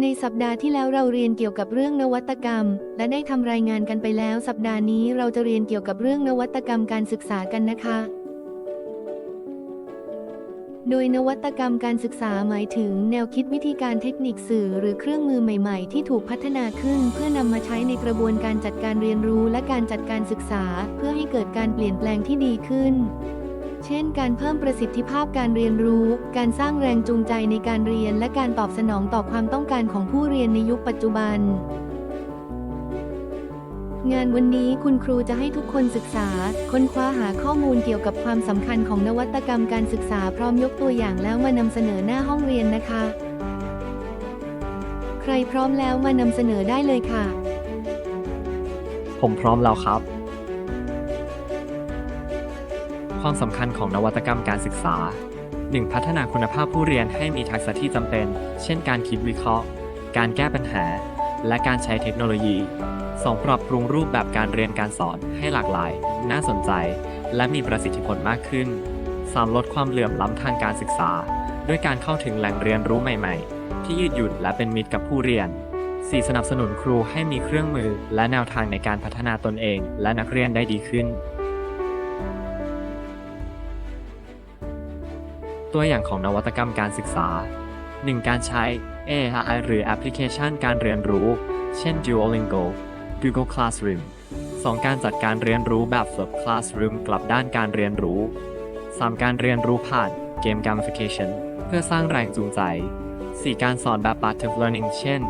ในสัปดาห์ที่แล้วเราเรียนเกี่ยวกับเรื่องนวัตกรรม และได้ทำรายงานกันไปแล้ว สัปดาห์นี้เราจะเรียนเกี่ยวกับเรื่องนวัตกรรมการศึกษากันนะคะ โดยนวัตกรรมการศึกษาหมายถึงแนวคิดวิธีการเทคนิคสื่อ หรือเครื่องมือใหม่ ๆ ที่ถูกพัฒนาขึ้น เพื่อนำมาใช้ในกระบวนการจัดการเรียนรู้ และการจัดการศึกษา เพื่อให้เกิดการเปลี่ยนแปลงที่ดีขึ้น เช่น การเพิ่มประสิทธิภาพการเรียนรู้ การสร้างแรงจูงใจในการเรียน และการตอบสนองต่อความต้องการของผู้เรียนในยุคปัจจุบัน งานวันนี้คุณครูจะให้ทุกคนศึกษา ค้นคว้าหาข้อมูลเกี่ยวกับความสำคัญของนวัตกรรมการศึกษาพร้อมยกตัวอย่างแล้วมานำเสนอหน้าห้องเรียนนะคะ ใครพร้อมแล้วมานำเสนอได้เลยค่ะ ผมพร้อมแล้วครับ ความสำคัญของนวัตกรรมการศึกษา 1. พัฒนาคุณภาพผู้เรียนให้มีทักษะที่จำเป็น เช่นการคิดวิเคราะห์ การแก้ปัญหา และการใช้เทคโนโลยี 2. ปรับปรุงรูปแบบการเรียนการสอนให้หลากหลาย น่าสนใจ และมีประสิทธิผลมากขึ้น 3. ลดความเหลื่อมล้ำทางการศึกษา ด้วยการเข้าถึงแหล่งเรียนรู้ใหม่ ๆ ที่ยืดหยุ่นและเป็นมิตรกับผู้เรียน 4. สนับสนุนครูให้มีเครื่องมือ และแนวทางในการพัฒนาตนเอง และนักเรียนได้ดีขึ้น ตัวอย่างของนวัตกรรมการศึกษา 1. การใช้ AI หรือแอปพลิเคชันการเรียนรู้ เช่น Duolingo Google Classroom 2. การจัดการเรียนรู้แบบ Flip Classroom กลับด้านการเรียนรู้ 3. การเรียนรู้ผ่านเกม Gamification เพื่อสร้างแรงจูงใจ 4. การสอนแบบ Adaptive Learning เช่น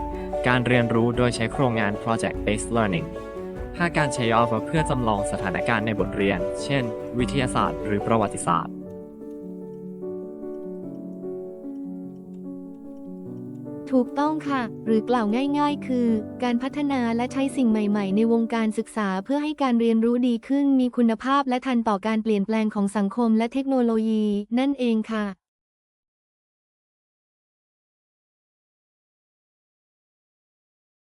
การเรียนรู้โดยใช้โครงงาน Project Based Learning 5. การใช้ Alpha เพื่อจำลองสถานการณ์ในบทเรียน เช่น วิทยาศาสตร์ หรือประวัติศาสตร์ ถูกต้องค่ะ หรือกล่าวง่าย ๆ คือ การพัฒนาและใช้สิ่งใหม่ ๆ ในวงการศึกษาเพื่อให้การเรียนรู้ดีขึ้นมีคุณภาพและทันต่อการเปลี่ยนแปลงของสังคมและเทคโนโลยี นั่นเองค่ะ